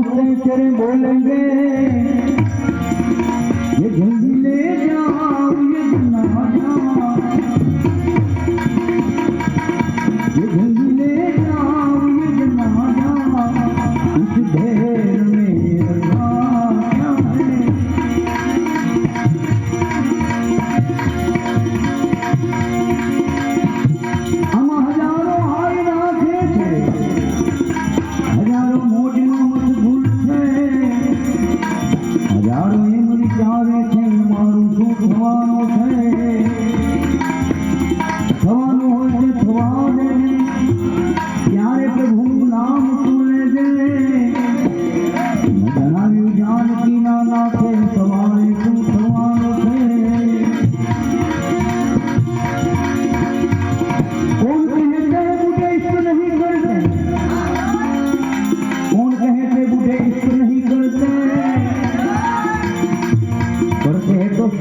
हम तेरे बोलेंगे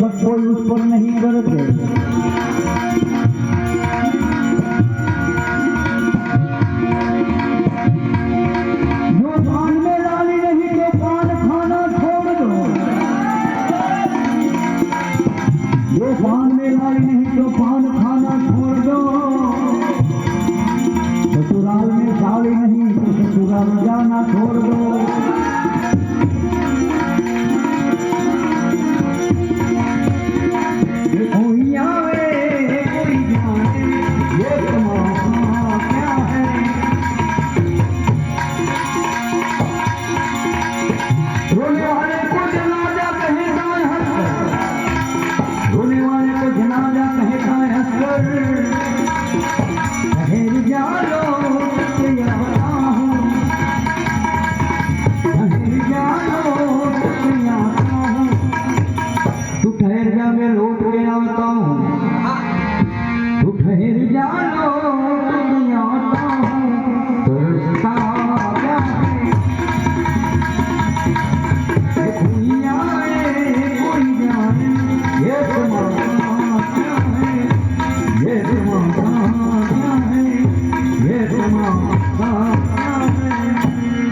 पर कोई उस पर नहीं गरज जो नहीं तो पान खाना छोड़ दो মেরে